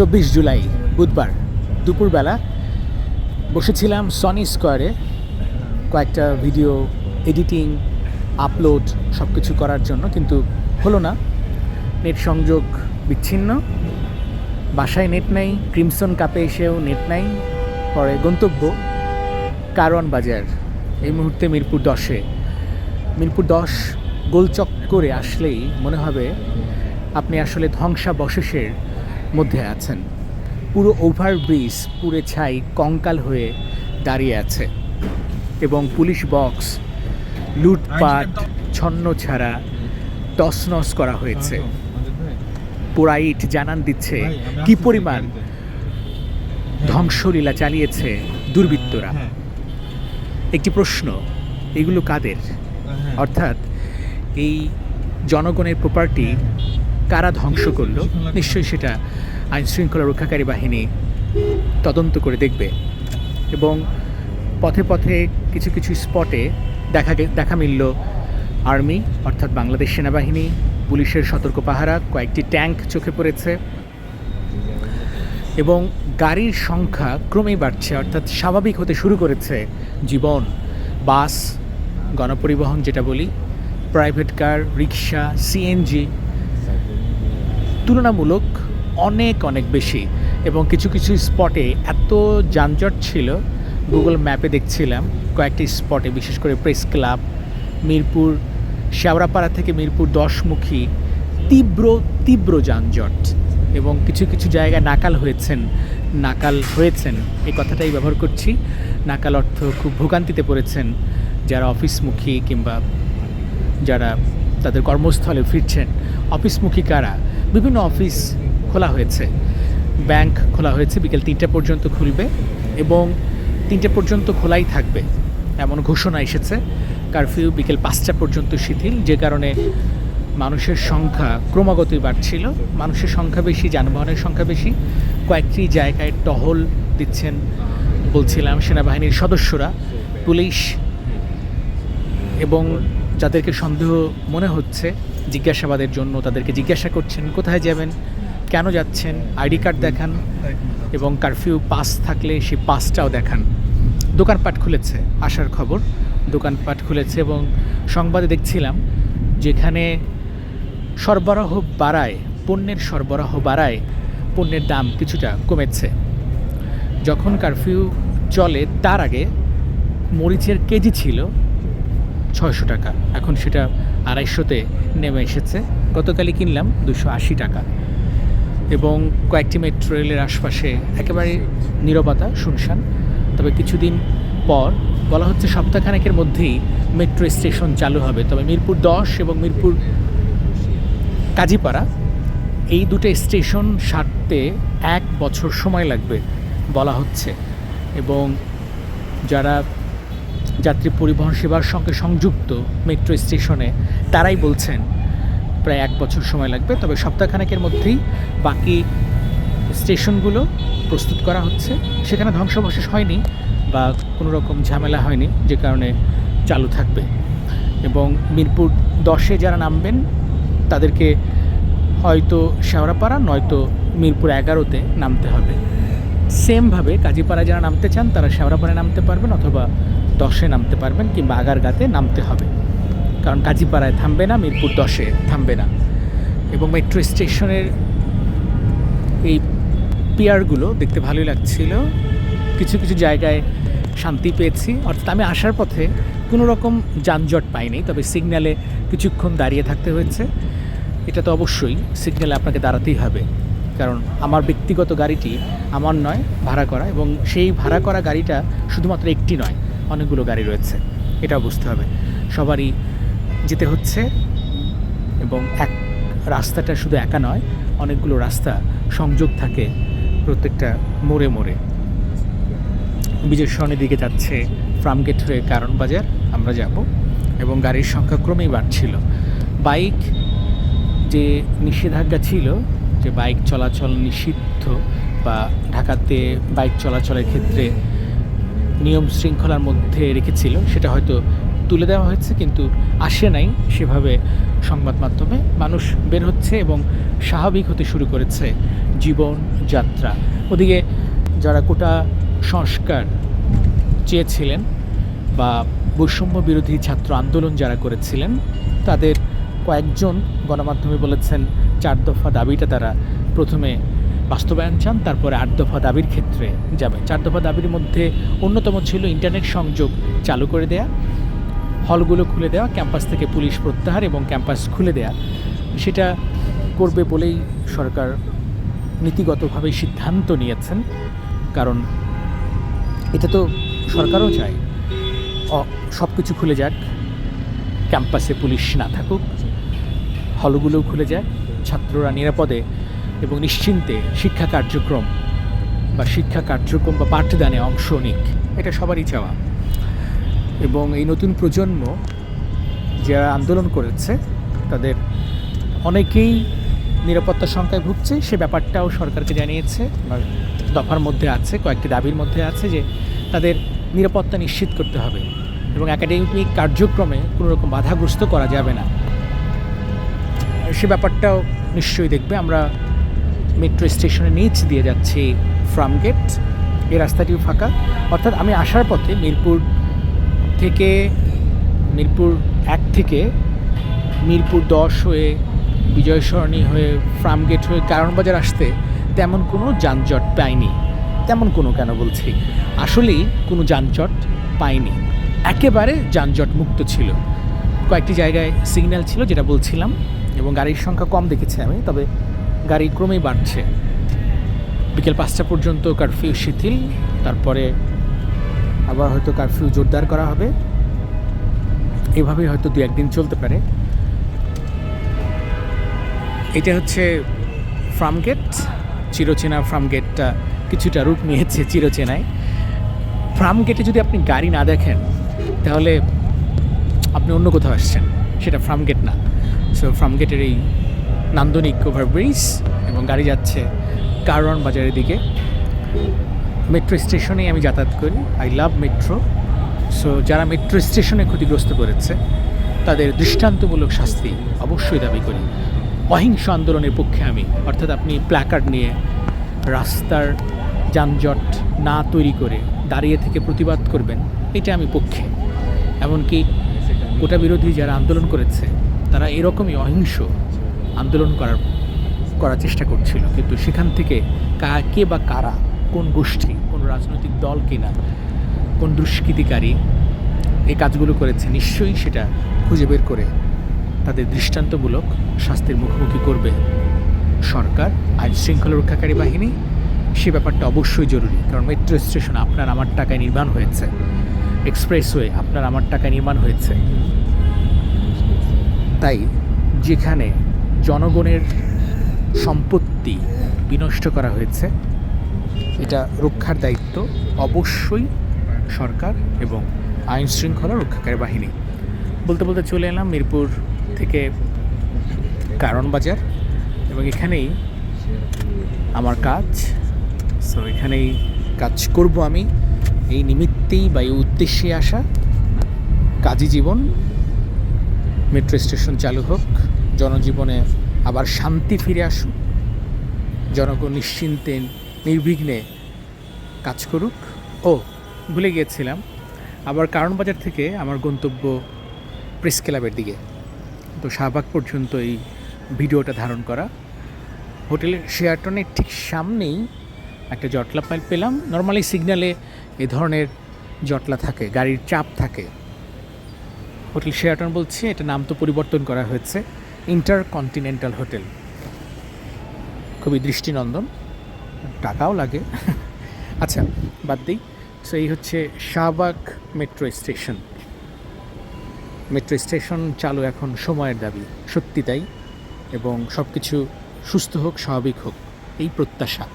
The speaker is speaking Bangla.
চব্বিশ জুলাই, বুধবার দুপুরবেলা বসেছিলাম সনি স্কোয়ারে কয়েকটা ভিডিও এডিটিং আপলোড সব কিছু করার জন্য, কিন্তু হলো না। নেট সংযোগ বিচ্ছিন্ন। বাসায় নেট নেই ক্রিমসন কাপে এসেও নেট নাই, পরে গন্তব্য কারওয়ান বাজার এই মুহূর্তে মিরপুর দশে। মিরপুর দশ গোলচক করে আসলেই মনে হবে আপনি আসলে ধ্বংসাবশেষের মধ্যে আছেন। পুরো ওভারব্রিজ পুরে ছাই কঙ্কাল হয়ে দাঁড়িয়ে আছে এবং পুলিশ বক্স লুটপাট ছন্ন ছাড়া তছনছ করা হয়েছে। পোড়াইট জানান দিচ্ছে কি পরিমাণ ধ্বংসলীলা চালিয়েছে দুর্বৃত্তরা। একটি প্রশ্ন এগুলো কাদের? অর্থাৎ এই জনগণের প্রপার্টি কারা ধ্বংস করল, নিশ্চয়ই সেটা আইন শৃঙ্খলা রক্ষাকারী বাহিনী তদন্ত করে দেখবে। এবং পথে পথে কিছু কিছু স্পটে দেখা দেখা মিলল আর্মি, অর্থাৎ বাংলাদেশ সেনাবাহিনী, পুলিশের সতর্ক পাহারা, কয়েকটি ট্যাঙ্ক চোখে পড়েছে। এবং গাড়ির সংখ্যা ক্রমেই বাড়ছে, অর্থাৎ স্বাভাবিক হতে শুরু করেছে জীবন, বাস, গণপরিবহন যেটা বলি, প্রাইভেট কার রিক্সা সিএনজি তুলনামূলক অনেক অনেক বেশি। এবং কিছু কিছু স্পটে এত যানজট ছিল, গুগল ম্যাপে দেখছিলাম, কয়েকটি স্পটে, বিশেষ করে প্রেস ক্লাব, মিরপুর শেওড়াপাড়া থেকে মিরপুর দশমুখী, তীব্র তীব্র যানজট। এবং কিছু কিছু জায়গায় নাকাল হয়েছেন নাকাল হয়েছেন, এই কথাটাই ব্যবহার করছি। নাকাল অর্থ খুব ভোগান্তিতে পড়েছেন, যারা অফিসমুখী কিংবা যারা তাদের কর্মস্থলে ফিরছেন। অফিসমুখী কারা? বিভিন্ন অফিস খোলা হয়েছে। ব্যাংক খোলা হয়েছে, বিকেল তিনটে পর্যন্ত খুলবে এবং তিনটে পর্যন্ত খোলাই থাকবে এমন ঘোষণা এসেছে। কারফিউ বিকেল পাঁচটা পর্যন্ত শিথিল, যে কারণে মানুষের সংখ্যা ক্রমাগতই বাড়ছিল। মানুষের সংখ্যা বেশি, যানবাহনের সংখ্যা বেশি। কয়েকটি জায়গায় টহল দিচ্ছেন বলছিলাম সেনাবাহিনীর সদস্যরা, পুলিশ এবং যাদেরকে সন্দেহ মনে হচ্ছে, জিজ্ঞাসাবাদের জন্য তাদেরকে জিজ্ঞাসা করছেন, কোথায় যাবেন, কেন যাচ্ছেন, আইডি কার্ড দেখান এবং কারফিউ পাস থাকলে সেই পাসটাও দেখান। দোকানপাট খুলেছে, আসার খবর। দোকানপাট খুলেছে এবং সংবাদে দেখছিলাম যেখানে সরবরাহ বাড়ায়, পণ্যের সরবরাহ বাড়ায়, পণ্যের দাম কিছুটা কমেছে। যখন কারফিউ চলে, তার আগে মরিচের কেজি ছিল ছয়শো টাকা। এখন সেটা আড়াইশোতে নেমে এসেছে। গতকালই কিনলাম দুশো আশি টাকা। এবং কয়েকটি মেট্রো রেলের আশপাশে একেবারে নীরবতা, শুনশান। তবে কিছুদিন পর, বলা হচ্ছে সপ্তাহখানেকের মধ্যেই মেট্রো স্টেশন চালু হবে। তবে মিরপুর দশ এবং মিরপুর কাজীপাড়া, এই দুটো স্টেশন সারতে এক বছর সময় লাগবে বলা হচ্ছে। এবং যারা যাত্রী পরিবহন সেবার সঙ্গে সংযুক্ত মেট্রো স্টেশনে তারাই বলছেন, প্রায় এক বছর সময় লাগবে, তবে সপ্তাহখানেকের মধ্যেই বাকি স্টেশনগুলো প্রস্তুত করা হচ্ছে। সেখানে ধ্বংসাবশেষ হয়নি বা কোনো রকম ঝামেলা হয়নি, যে কারণে চালু থাকবে। এবং মিরপুর দশে যারা নামবেন, তাদেরকে হয়তো শেওড়াপাড়া, নয়তো মিরপুর এগারোতে নামতে হবে। সেমভাবে কাজীপাড়া যারা নামতে চান, তারা শেওড়াপাড়ায় নামতে পারবেন অথবা দশে নামতে পারবেন কিংবা আগারগাতে নামতে হবে। কারণ কাজীপাড়ায় থামবে না, মিরপুর দশে থামবে না। এবং মেট্রো স্টেশনের এই পিয়ারগুলো দেখতে ভালোই লাগছিল। কিছু কিছু জায়গায় শান্তি পেয়েছি। অর্থাৎ আমি আসার পথে কোনো রকম যানজট পাইনি, তবে সিগন্যালে কিছুক্ষণ দাঁড়িয়ে থাকতে হয়েছে। এটা তো অবশ্যই, সিগন্যালে আপনাকে দাঁড়াতেই হবে। কারণ আমার ব্যক্তিগত গাড়িটি আমার নয়, ভাড়া করা। এবং সেই ভাড়া করা গাড়িটা শুধুমাত্র একটি নয় অনেকগুলো গাড়ি রয়েছে এটা বুঝতে হবে। সবারই যেতে হচ্ছে এবং এক রাস্তাটা শুধু একা নয়, অনেকগুলো রাস্তা সংযোগ থাকে প্রত্যেকটা মোড়ে মোড়ে। বিজয় সরণের দিকে যাচ্ছে ফার্মগেট হয়ে কারণ বাজার, আমরা যাব এবং গাড়ির সংখ্যা ক্রমেই বাড়ছিল। বাইক যে নিষেধাজ্ঞা ছিল যে বাইক চলাচল নিষিদ্ধ বা ঢাকাতে বাইক চলাচলের ক্ষেত্রে নিয়ম শৃঙ্খলার মধ্যে রেখেছিল, সেটা হয়তো তুলে দেওয়া হয়েছে, কিন্তু আসে নাই সেভাবে সংবাদ মাধ্যমে। মানুষ বের হচ্ছে এবং স্বাভাবিক হতে শুরু করেছে জীবন যাত্রা। ওদিকে যারা কোটা সংস্কার চেয়েছিলেন বা বৈষম্য বিরোধী ছাত্র আন্দোলন যারা করেছিলেন, তাদের কয়েকজন গণমাধ্যমে বলেছেন, চার দফা দাবিটা তারা প্রথমে বাস্তবায়ন চান, তারপরে আট দফা দাবির ক্ষেত্রে যাবে। চার দফা দাবির মধ্যে অন্যতম ছিল ইন্টারনেট সংযোগ চালু করে দেয়া, হলগুলো খুলে দেওয়া, ক্যাম্পাস থেকে পুলিশ প্রত্যাহার এবং ক্যাম্পাস খুলে দেয়া। সেটা করবে বলেই সরকার নীতিগতভাবে সিদ্ধান্ত নিয়েছেন, কারণ এটা তো সরকারও চায়। সব কিছু খুলে যাক, ক্যাম্পাসে পুলিশ না থাকুক, হলগুলোও খুলে যাক, ছাত্ররা নিরাপদে এবং নিশ্চিন্তে শিক্ষা কার্যক্রম বা শিক্ষা কার্যক্রম বা পাঠদানে অংশ নিক। এটা সবারই চাওয়া। এবং এই নতুন প্রজন্ম যারা আন্দোলন করেছে, তাদের অনেকেই নিরাপত্তা সংখ্যায় ভুগছে। সে ব্যাপারটাও সরকারকে জানিয়েছে দফার মধ্যে আছে, কয়েকটি দাবির মধ্যে আছে যে তাদের নিরাপত্তা নিশ্চিত করতে হবে এবং একাডেমিক কার্যক্রমে কোনো রকম বাধাগ্রস্ত করা যাবে না। সে ব্যাপারটাও নিশ্চয়ই দেখবে। আমরা মেট্রো স্টেশনের নিচ দিয়ে যাচ্ছি ফ্রামগেট এই রাস্তাটিও ফাঁকা। অর্থাৎ আমি আসার পথে মিরপুর থেকে, মিরপুর এক থেকে মিরপুর দশ হয়ে বিজয় সরণি হয়ে ফ্রামগেট হয়ে কারণবাজার আসতে তেমন কোনো যানজট পাইনি। তেমন কোনো কেন বলছি? আসলেই কোনো যানজট পাইনি। একেবারে যানজট মুক্ত ছিল। কয়েকটি জায়গায় সিগন্যাল ছিল যেটা বলছিলাম, এবং গাড়ির সংখ্যা কম দেখেছি আমি, তবে গাড়ি ক্রমেই বাড়ছে। বিকেল পাঁচটা পর্যন্ত কারফিউ শিথিল, তারপরে আবার হয়তো কারফিউ জোরদার করা হবে। এভাবেই হয়তো দু একদিন চলতে পারে। এটা হচ্ছে ফার্মগেট চিরচেনা ফার্মগেটটা কিছুটা রূপ নিয়েছে চিরচেনায়। ফার্মগেটে যদি আপনি গাড়ি না দেখেন, তাহলে আপনি অন্য কোথাও আসছেন। সেটা ফার্মগেট না। সো ফার্মগেটের এই নান্দনিক ওভারব্রিজ এবং গাড়ি যাচ্ছে কারওয়ান বাজারের দিকে। মেট্রো স্টেশনেই আমি যাতায়াত করি। আই লাভ মেট্রো সো যারা মেট্রো স্টেশনে ক্ষতিগ্রস্ত করেছে, তাদের দৃষ্টান্তমূলক শাস্তি অবশ্যই দাবি করি। অহিংস আন্দোলনের পক্ষে আমি, অর্থাৎ আপনি প্ল্যাকার্ড নিয়ে রাস্তার যানজট না তৈরি করে দাঁড়িয়ে থেকে প্রতিবাদ করবেন, এটা আমি পক্ষে। এমনকি কোটা বিরোধী যারা আন্দোলন করেছে, তারা এরকমই অহিংস আন্দোলন করার করার চেষ্টা করছিল। কিন্তু সেখান থেকে কা বা কারা, কোন গোষ্ঠী, কোন রাজনৈতিক দল কিনা, কোন দুষ্কৃতিকারী, এই কাজগুলো করেছে, নিশ্চয়ই সেটা খুঁজে বের করে তাদের দৃষ্টান্তমূলক শাস্তির মুখোমুখি করবে সরকার, আইন শৃঙ্খলা রক্ষাকারী বাহিনী। সে ব্যাপারটা অবশ্যই জরুরি, কারণ মেট্রো স্টেশন আপনার আমার টাকায় নির্মাণ হয়েছে। এক্সপ্রেসওয়ে আপনার আমার টাকায় নির্মাণ হয়েছে। তাই যেখানে জনগণের সম্পত্তি বিনষ্ট করা হয়েছে। এটা রক্ষার দায়িত্ব অবশ্যই সরকার এবং আইন শৃঙ্খলা রক্ষাকারী বাহিনী। বলতে বলতে চলে এলাম মিরপুর থেকে কারণ বাজার এবং এখানেই আমার কাজ। সো এখানেই কাজ করব আমি। এই নিমিত্তেই বা এই উদ্দেশ্যে আসা। কাজী জীবন মেট্রো স্টেশন চালু হোক। জনজীবনে আবার শান্তি ফিরে আসুক জনগণ নিশ্চিন্তে, নির্বিঘ্নে কাজ করুক। ও, ভুলে গিয়েছিলাম। আবার কারণ বাজার থেকে আমার গন্তব্য প্রেস ক্লাবের দিকে। তো শাহবাগ পর্যন্ত এই ভিডিওটা ধারণ করা। হোটেলের শেয়ারটনের ঠিক সামনেই একটা জটলা পাইল পেলাম। নর্মালি সিগন্যালে এ ধরনের জটলা থাকে, গাড়ির চাপ থাকে। হোটেল শেয়ারটন বলছে এটা নাম তো পরিবর্তন করা হয়েছে। InterContinental hotel. খুবই দৃষ্টিনন্দন, টাকাও লাগে। আচ্ছা বাদ দিই। সো এই হচ্ছে Shahbag metro station. Metro station চালু এখন সময়ের দাবি, সত্যি তাই। এবং সব কিছু সুস্থ হোক, স্বাভাবিক হোক, এই প্রত্যাশা।